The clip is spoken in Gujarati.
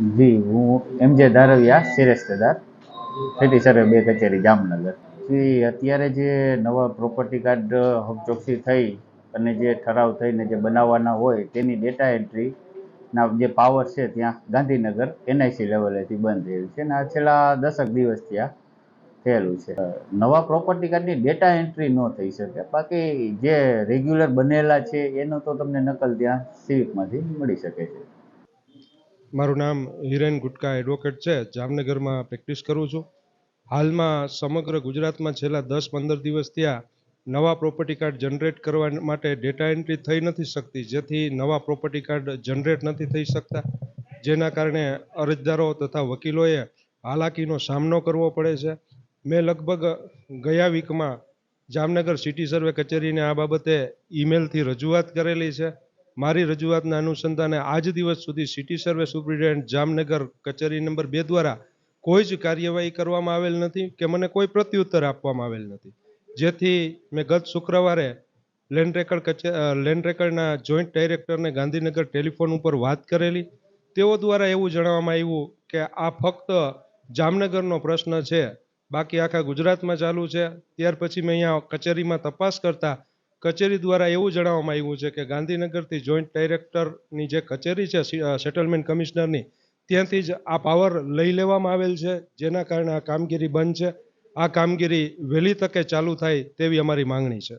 જી, હું એમ જે ધારવિયા શિરેસ્તેદાર સિટી સર્વે બે કચેરી, જામનગર. જી, અત્યારે જે નવા પ્રોપર્ટી કાર્ડ હકચોકસી થઈ અને જે ઠરાવ થઈને જે બનાવવાના હોય તેની ડેટા એન્ટ્રી ના જે પાવર છે ત્યાં ગાંધીનગર એનઆઈસી લેવલેથી બંધ થયેલું છે અને આ છેલ્લા દસક દિવસથી આ થયેલું છે. નવા પ્રોપર્ટી કાર્ડની ડેટા એન્ટ્રી ન થઈ શકે. બાકી જે રેગ્યુલર બનેલા છે એનો તો તમને નકલ ત્યાં સિવિકમાંથી મળી શકે છે. મારું નામ હિરેન ગુટકા એડવોકેટ છે. જામનગરમાં પ્રેક્ટિસ કરું છું. હાલમાં સમગ્ર ગુજરાતમાં છેલ્લા દસ પંદર દિવસ ત્યાં નવા પ્રોપર્ટી કાર્ડ જનરેટ કરવા માટે ડેટા એન્ટ્રી થઈ નથી શકતી. જેથી નવા પ્રોપર્ટી કાર્ડ જનરેટ નથી થઈ શકતા. જેના કારણે અરજદારો તથા વકીલોએ હાલાકીનો સામનો કરવો પડે છે. મેં લગભગ ગયા વીકમાં જામનગર સિટી સર્વે કચેરીને આ બાબતે ઈમેલથી રજૂઆત કરેલી છે. મારી રજૂઆતના અનુસંધાને આજ દિવસ સુધી સિટી સર્વે સુપ્રિન્ટેન્ડન્ટ જામનગર કચેરી નંબર બે દ્વારા કોઈ જ કાર્યવાહી કરવામાં આવેલ નથી કે મને કોઈ પ્રત્યુત્તર આપવામાં આવેલ નથી. જેથી મેં ગત શુક્રવારે લેન્ડ રેકર્ડ કચે લેન્ડ રેકર્ડના જોઈન્ટ ડાયરેક્ટરને ગાંધીનગર ટેલિફોન ઉપર વાત કરેલી. તેઓ દ્વારા એવું જણાવવામાં આવ્યું કે આ ફક્ત જામનગરનો પ્રશ્ન છે, બાકી આખા ગુજરાતમાં ચાલુ છે. ત્યાર પછી મેં અહીંયા કચેરીમાં તપાસ કરતા કચેરી દ્વારા એવું જણાવવામાં આવ્યું છે કે ગાંધીનગરથી જોઈન્ટ ડાયરેક્ટરની જે કચેરી છે સેટલમેન્ટ કમિશનરની ત્યાંથી જ આ પાવર લઈ લેવામાં આવેલ છે, જેના કારણે આ કામગીરી બંધ છે. આ કામગીરી વહેલી તકે ચાલુ થાય તેવી અમારી માંગણી છે.